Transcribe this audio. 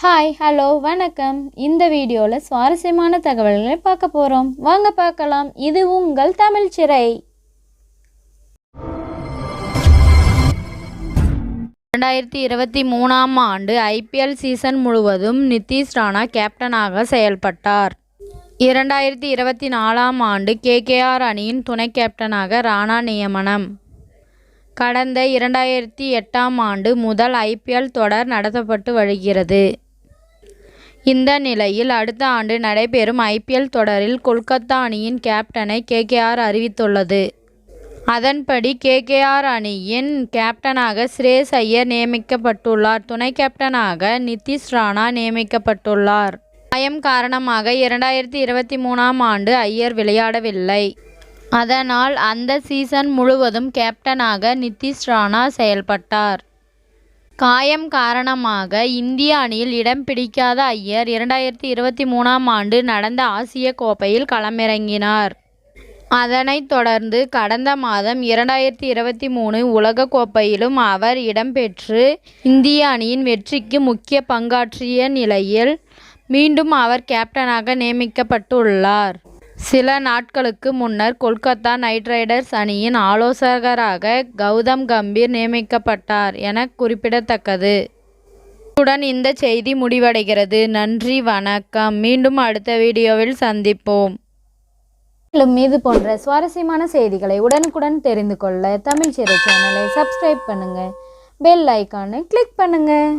Hi hello வணக்கம். இந்த வீடியோவில் சுவாரஸ்யமான தகவல்களை பார்க்க போகிறோம் வாங்க பார்க்கலாம். இது உங்கள் தமிழ் சிறை. ரெண்டாயிரத்தி இருபத்தி மூணாம் ஆண்டு ஐபிஎல் சீசன் முழுவதும் நிதிஷ் ராணா கேப்டனாக செயல்பட்டார். இரண்டாயிரத்தி இருபத்தி நாலாம் ஆண்டு கேகேஆர் அணியின் துணை கேப்டனாக ராணா நியமனம். கடந்த இரண்டாயிரத்தி எட்டாம் ஆண்டு முதல் ஐபிஎல் தொடர் நடத்தப்பட்டு வருகிறது. இந்த நிலையில் அடுத்த ஆண்டு நடைபெறும் ஐபிஎல் தொடரில் கொல்கத்தா அணியின் கேப்டனை கேகேஆர் அறிவித்துள்ளது. அதன்படி கேகேஆர் அணியின் கேப்டனாக ஸ்ரேஸ் ஐயர் நியமிக்கப்பட்டுள்ளார். துணை கேப்டனாக நிதிஷ் ராணா நியமிக்கப்பட்டுள்ளார். காயம் காரணமாக இரண்டாயிரத்தி இருபத்தி மூணாம் ஆண்டு ஐயர் விளையாடவில்லை. அதனால் அந்த சீசன் முழுவதும் கேப்டனாக நிதிஷ் ராணா செயல்பட்டார். காயம் காரணமாக இந்திய அணியில் இடம் பிடிக்காத ஐயர் இரண்டாயிரத்தி இருபத்தி மூணாம் ஆண்டு நடந்த ஆசிய கோப்பையில் களமிறங்கினார். அதனைத் தொடர்ந்து கடந்த மாதம் இரண்டாயிரத்தி இருபத்தி மூணு உலகக்கோப்பையிலும் அவர் இடம்பெற்று இந்திய அணியின் வெற்றிக்கு முக்கிய பங்காற்றிய நிலையில் மீண்டும் அவர் கேப்டனாக நியமிக்கப்பட்டுள்ளார். சில நாட்களுக்கு முன்னர் கொல்கத்தா நைட் ரைடர்ஸ் அணியின் ஆலோசகராக கௌதம் கம்பீர் நியமிக்கப்பட்டார் என குறிப்பிடத்தக்கது. இத்துடன் இந்த செய்தி முடிவடைகிறது. நன்றி வணக்கம். மீண்டும் அடுத்த வீடியோவில் சந்திப்போம். மேலும் இது போன்ற சுவாரஸ்யமான செய்திகளை உடனுக்குடன் தெரிந்து கொள்ள தமிழ் சிறை சேனலை சப்ஸ்கிரைப் பண்ணுங்கள் பெல் ஐக்கானை கிளிக் பண்ணுங்கள்